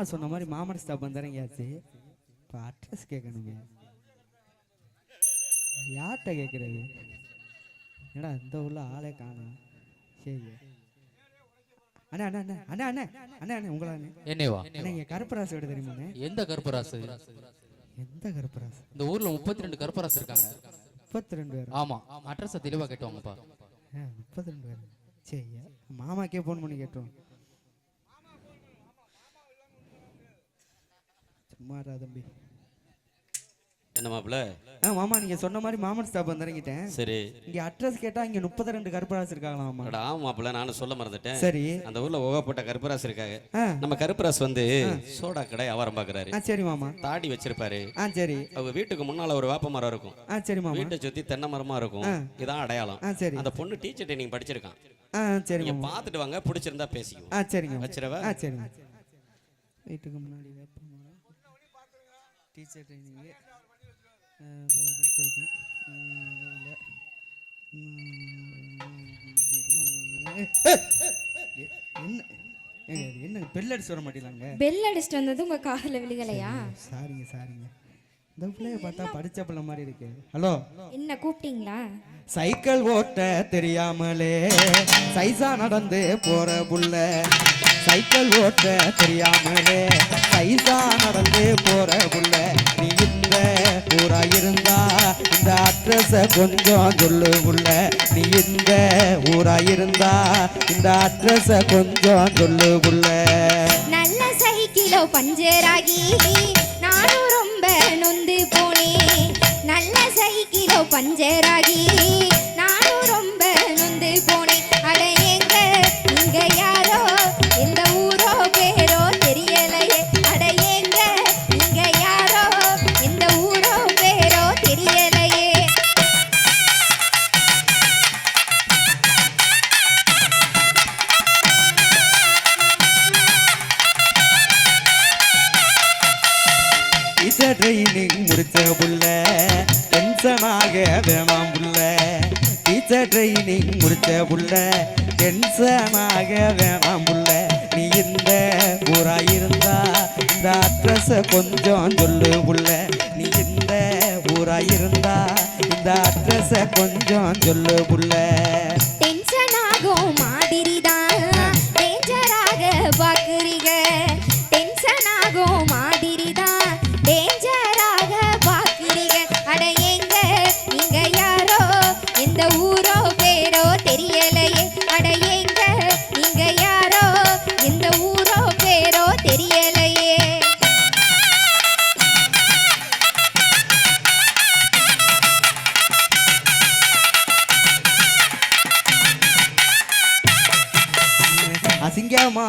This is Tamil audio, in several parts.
மாமா சொன்ன மாதிரி மாமன் ஸ்டாப் வந்துறங்கியாச்சு இப்போ அட்ரஸ் கேட்கணுமே. யார்கிட்ட கேட்குறது? என்னடா இந்த உள்ள ஆளே காணோம். சரி. அண்ணா அண்ணா அண்ணா அண்ணா அண்ணா அண்ணா அண்ணா உங்களா அண்ணா. என்னேவா இங்கே கருப்பராசு வீடு தெரியுமாண்ணே எந்த கருப்பராசு எந்த கருப்பராசு இந்த ஊர்ல முப்பத்தி ரெண்டு கருப்பராசு இருக்காங்க. முப்பத்தி ரெண்டு பேர்? ஆமா. அட்ரஸ தெளிவா கேட்டுவாங்கப்பா. முப்பத்தி ரெண்டு பேர்? சரி மாமாக்கே ஃபோன் பண்ணி கேட்டோம் தம்பி. என்ன மாப்பிள்ள? ஆ மாமா நீங்க சொன்ன மாதிரி மாமன் ஸ்டாப் வந்துறங்கிட்டேன் சரி. இங்க அட்ரஸ் கேட்டா இங்க முப்பத்தி ரெண்டு கருப்பராசு இருக்காங்களா மாமா. ஆமா நானும் சொல்ல மறந்துட்டேன். சரி. அந்த ஊர்ல ஓகப்பட்ட கருப்பராசு இருக்காங்க. நம்ம கருப்பராசு வந்து சோடா கடை வியாபாரம் பாக்குறாரு. ஆ சரி மாமா. தாடி வச்சிருப்பாரு. ஆ சரி. அவங்க வீட்டுக்கு முன்னால ஒரு வேப்ப மரம் இருக்கும். ஆ சரி மாமா. வீட்டை சுத்தி தென்னை மரமா இருக்கும். இதான் அடையாளம். ஆ சரி. அந்த பொண்ணு டீச்சர் ட்ரைனிங் படிச்சிருக்கான். ஆ சரி நீங்க பாத்துட்டு வாங்க பிடிச்சிருந்தா பேசிக்குவோம். ஆ சரிங்க வச்சிரவா ஆ சரிங்க வீட்டுக்கு முன்னாடி வேப்பமரம் டீச்சர் ட்ரைனிங்கு படிச்சிருக்கேன் என்ன என்ன பெல் அடிச்சு வர மாட்டேங்கிறாங்க பெல் அடிச்சுட்டு வந்தது உங்க காதுல விழுகலையா சாரிங்க சாரிங்க இந்த பிள்ளைய பார்த்தா படிச்ச பிள்ளை மாதிரி இருக்கு ஹலோ என்ன கூப்பிட்டீங்களா சைக்கிள் ஓட்ட தெரியாமலே சைஸா நடந்து போற புள்ள சைக்கிள் ஓட்ட தெரியாமலே கைதா நடந்து போற புள்ள நீ இந்த ஊரா இருந்தா இந்த அட்ரஸ கொஞ்சம் சொல்லு புள்ள நீ இந்த ஊரா இருந்தா இந்த அட்ரஸ கொஞ்சம் சொல்லு புள்ள நல்ல சைக்கிளோ பஞ்சராகி நானும் ரொம்ப நொந்து போனேன். நல்ல சைக்கிளோ பஞ்சராகி ட்ரைனிங் முடிச்ச புள்ள டென்ஷனாக வேணாம் புள்ள டீச்சர் ட்ரைனிங் முடிச்ச புள்ள டென்ஷனாக வேணாம் புள்ள நீ இந்த ஊரா இருந்தா இந்த அட்ரஸ கொஞ்சம் சொல்லு புள்ள. நீ இந்த ஊரா இருந்தா இந்த அட்ரஸ கொஞ்சம் சொல்லு புள்ள.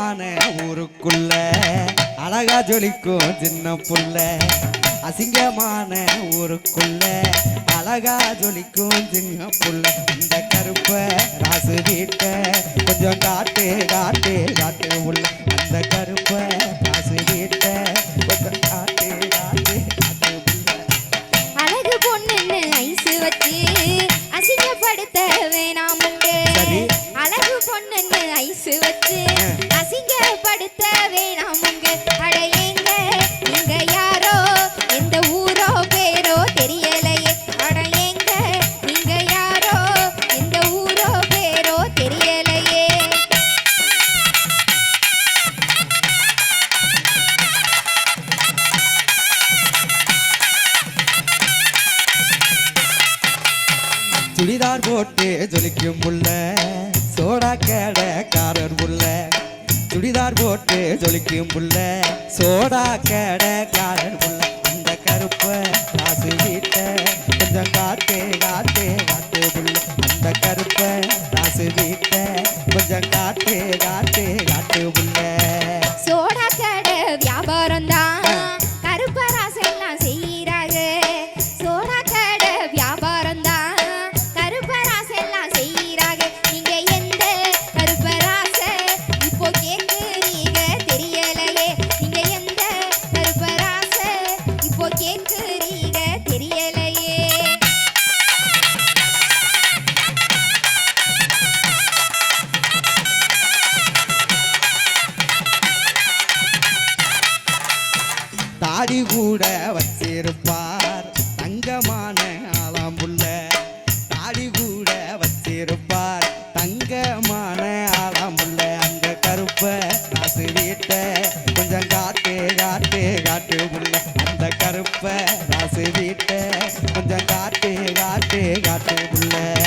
அசிங்கமான ஊருக்குள்ள அழகா ஜொலிக்கும் சின்ன புள்ள. அசிங்கமான ஊருக்குள்ள அழகா ஜொலிக்கும் சின்ன புள்ள. இந்த கருப்ப ராசு வீட்ட கொஞ்சம் காட்டு காட்டு காட்டு உள்ள. அந்த கருப்பு சுடிதார் போட்டு ஜொலிக்கும் புள்ள சோடா கேடக்காரர் புள்ள சுடிதார் போட்டு ஜொலிக்கும் புள்ள சோடா கேடக்காரர் கூட வச்சிருப்பார். தங்கமான ஆளாம்புள்ள தாடி கூட வச்சிருப்பார். தங்கமான ஆளாம்புள்ள அந்த கருப்பை காசு வீட்ட கொஞ்சம் காட்டு காட்டு காட்டு உள்ள அந்த கருப்பை காசு வீட்ட கொஞ்சம் காட்டு காட்டு காட்டு உள்ள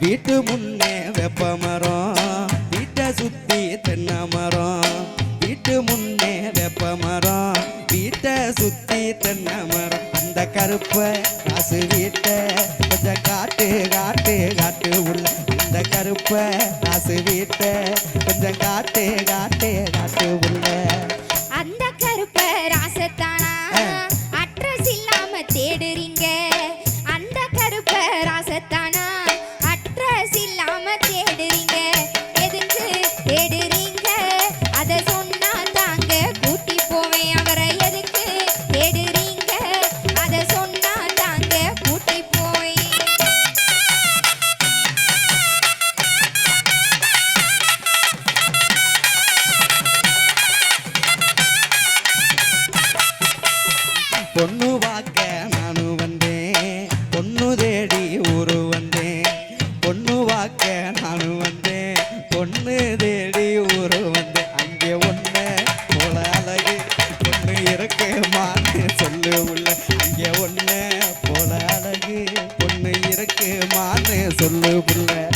வீட்டு முன்னே வெப்ப மரம் வீட்டை சுத்தி தென்னை மரம். வீட்டு முன்னே வெப்ப மரம் வீட்டை சுத்தி தென்னை மரம். அந்த கருப்பை காசு வீட்டை கொஞ்சம் காட்டு காட்டு காட்டு உள்ள. அந்த கருப்பை காசு வீட்டை கொஞ்சம் காட்டு காட்டு காட்டு உள்ள. அந்த கருப்பை ராசத்தானா? எனக்கு மாறு சொல்லு பிள்ளை.